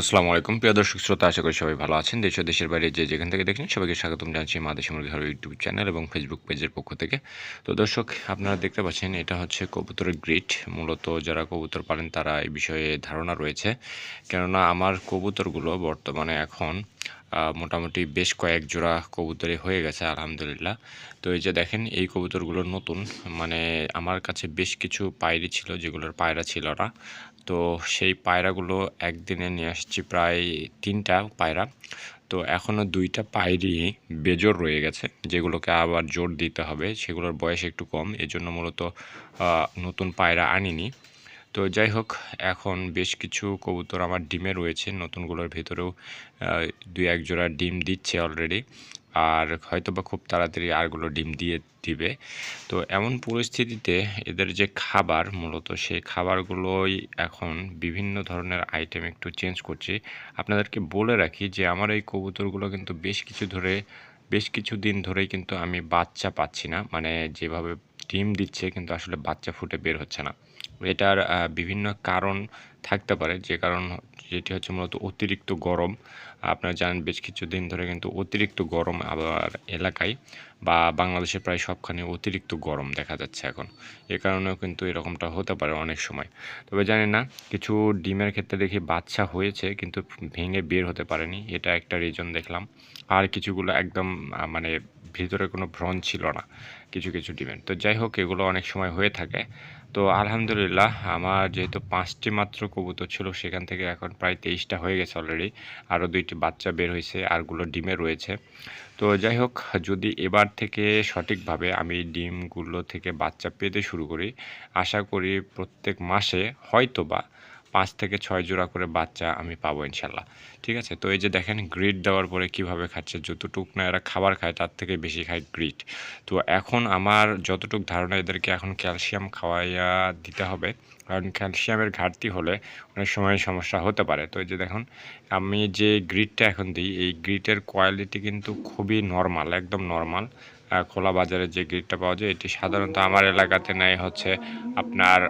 আসসালামু আলাইকুম। প্রিয় দর্শক শ্রোতা, আশা করি সবাই ভালো আছেন। দেশ ও দেশের বাইরে যে যেখান থেকে দেখছেন সবাইকে স্বাগতম জানাচ্ছি মা দেশে মুরগি ইউটিউব চ্যানেল এবং ফেসবুক পেজের পক্ষ থেকে। তো দর্শক, আপনারা দেখতে পাচ্ছেন এটা হচ্ছে কবুতরের গ্রিট মূলত যারা কবুতর পালেন তারা এই বিষয়ে ধারণা রয়েছে। কেননা আমার কবুতরগুলো বর্তমানে এখন মোটামুটি বেশ কয়েক জোড়া কবুতরে হয়ে গেছে, আলহামদুলিল্লাহ। তো এই যে দেখেন, এই কবুতরগুলো নতুন। মানে আমার কাছে বেশ কিছু পায়রি ছিল, যেগুলোর পায়রা ছিল না। তো সেই পায়রাগুলো একদিনে নিয়ে আসছি প্রায় তিনটা পায়রা। তো এখনও দুইটা পায়রি বেজোর রয়ে গেছে, যেগুলোকে আবার জোর দিতে হবে। সেগুলোর বয়স একটু কম, এজন্য মূলত নতুন পায়রা আনিনি। তো যাই হোক, এখন বেশ কিছু কবুতর আমার ডিমে রয়েছে। নতুনগুলোর ভেতরেও দুই এক জোড়া ডিম দিচ্ছে অলরেডি। আর হয়তো বা খুব তাড়াতাড়ি আরগুলো ডিম দিয়ে দিবে। তো এমন পরিস্থিতিতে এদের যে খাবার, মূলত সেই খাবারগুলোই এখন বিভিন্ন ধরনের আইটেম একটু চেঞ্জ করছি। আপনাদেরকে বলে রাখি যে আমার এই কবুতরগুলো কিন্তু বেশ কিছু ধরে, বেশ কিছু দিন ধরেই কিন্তু আমি বাচ্চা পাচ্ছি না। মানে যেভাবে ডিম দিচ্ছে কিন্তু আসলে বাচ্চা ফুটে বের হচ্ছে না। এটার বিভিন্ন কারণ থাকতে পারে। যে কারণ যেটি হচ্ছে মূলত অতিরিক্ত গরম। আপনারা জানেন বেশ কিছু দিন ধরে কিন্তু অতিরিক্ত গরম আবার এলাকায় বা বাংলাদেশে প্রায় সবখানে অতিরিক্ত গরম দেখা যাচ্ছে এখন। এ কারণেও কিন্তু এরকমটা হতে পারে অনেক সময়। তবে জানি না, কিছু ডিমের ক্ষেত্রে দেখি বাচ্চা হয়েছে কিন্তু ভেঙে বের হতে পারেনি। এটা একটা রিজন দেখলাম। আর কিছুগুলো একদম মানে ভিতরে কোনো ভ্রণ ছিল না, কিছু কিছু ডিমের। তো যাই হোক, এগুলো অনেক সময় হয়ে থাকে। তো আলহামদুলিল্লাহ, আমার যেহেতু পাঁচটি মাত্র কবুতর ছিল, সেখান থেকে এখন প্রায় তেইশটা হয়ে গেছে অলরেডি আরও দুইটি বাচ্চা বের হয়েছে, আরগুলো ডিমে রয়েছে। তো যাই হোক, যদি এবার থেকে সঠিকভাবে আমি ডিমগুলো থেকে বাচ্চা পেতে শুরু করি, আশা করি প্রত্যেক মাসে হয়তো বা পাঁচ থেকে ছয় জোড়া করে বাচ্চা আমি পাবো ইনশাল্লাহ। ঠিক আছে? তো এই যে দেখেন গ্রিড দেওয়ার পরে কীভাবে খাচ্ছে, যতটুক না এরা খাবার খায়, তার থেকে বেশি খায় গ্রিড তো এখন আমার যতটুক ধারণা, এদেরকে এখন ক্যালসিয়াম খাওয়াইয়া দিতে হবে। কারণ ক্যালসিয়ামের ঘাটতি হলে অনেক সময় সমস্যা হতে পারে। তো এই যে দেখুন, আমি যে গ্রিডটা এখন দিই, এই গ্রিটের কোয়ালিটি কিন্তু খুবই নর্মাল একদম নর্মাল খোলা বাজারে যে গ্রিডটা পাওয়া যায়, এটি সাধারণত আমার এলাকাতে নেয় হচ্ছে আপনার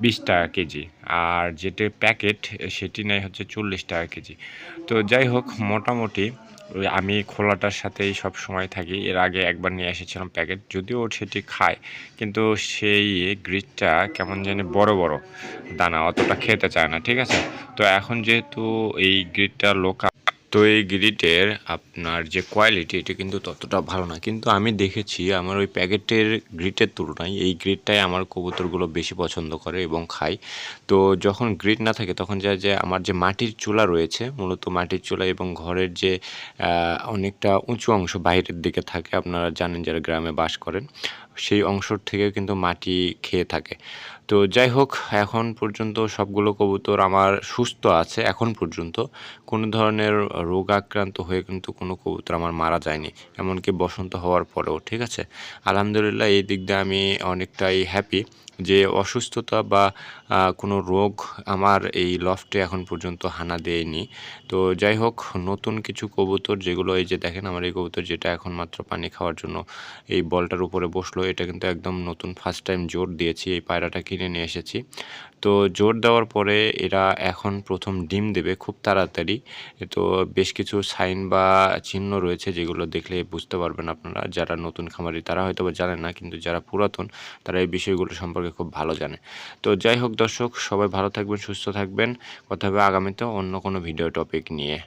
বিশ টাকা কেজি। আর যেটি প্যাকেট, সেটি নেয় হচ্ছে চল্লিশ টাকা কেজি। তো যাই হোক, মোটামুটি আমি খোলাটার সাথেই সব সময় থাকি। এর আগে একবার নিয়ে এসেছিলাম প্যাকেট, যদিও সেটি খায়। কিন্তু সেই গ্রিটটা কেমন জানি বড় বড়। দানা, অতটা খেতে চায় না, ঠিক আছে? তো এখন যেহেতু এই গ্রিটটা লোকাল তো এই গ্রিটের আপনার যে কোয়ালিটি এটা কিন্তু ততটা ভালো না। কিন্তু আমি দেখেছি আমার ওই প্যাকেটের গ্রিটের তুলনায় এই গ্রিটটাই আমার কবুতরগুলো বেশি পছন্দ করে এবং খায়। তো যখন গ্রিট না থাকে, তখন যা, যে আমার যে মাটির চুলা রয়েছে, মূলত মাটির চুলা এবং ঘরের যে অনেকটা উঁচু অংশ বাইরের দিকে থাকে, আপনারা জানেন যারা গ্রামে বাস করেন সেই অংশ থেকে কিন্তু মাটি খেয়ে থাকে। তো যাই হোক, এখন পর্যন্ত সবগুলো কবুতর আমার সুস্থ আছে, এখন পর্যন্ত। কোনো ধরনের রোগ আক্রান্ত হয়ে কিন্তু কোনো কবুতর আমার মারা যায়নি, এমনকি বসন্ত হওয়ার পরেও, ঠিক আছে? আলহামদুলিল্লাহ, এই দিক দিয়ে আমি অনেকটাই হ্যাপি যে অসুস্থতা বা কোনো রোগ আমার এই লফটে এখন পর্যন্ত হানা দেয়নি। তো যাই হোক, নতুন কিছু কবুতর যেগুলো, এই যে দেখেন আমার এই কবুতর যেটা এখন মাত্র পানি খাওয়ার জন্য এই বলটার উপরে বসল, এটা কিন্তু একদম নতুন ফার্স্ট টাইম জোর দিয়েছি, এই পায়রাটা কিনে নিয়ে এসেছি। তো জোর দেওয়ার পরে এরা এখন প্রথম ডিম দেবে খুব তাড়াতাড়ি। তো বেশ কিছু সাইন বা চিহ্ন রয়েছে যেগুলো দেখলে বুঝতে পারবেন আপনারা। যারা নতুন খামারি তারা হয়তো বা জানেন না, কিন্তু যারা পুরাতন তারা এই বিষয়গুলো সম্পর্কে খুব ভালো জানে। তো যাই হোক দর্শক, সবাই ভালো থাকবেন, সুস্থ থাকবেন। কথা হবে আগামীতে অন্য কোনো ভিডিও টপিক নিয়ে।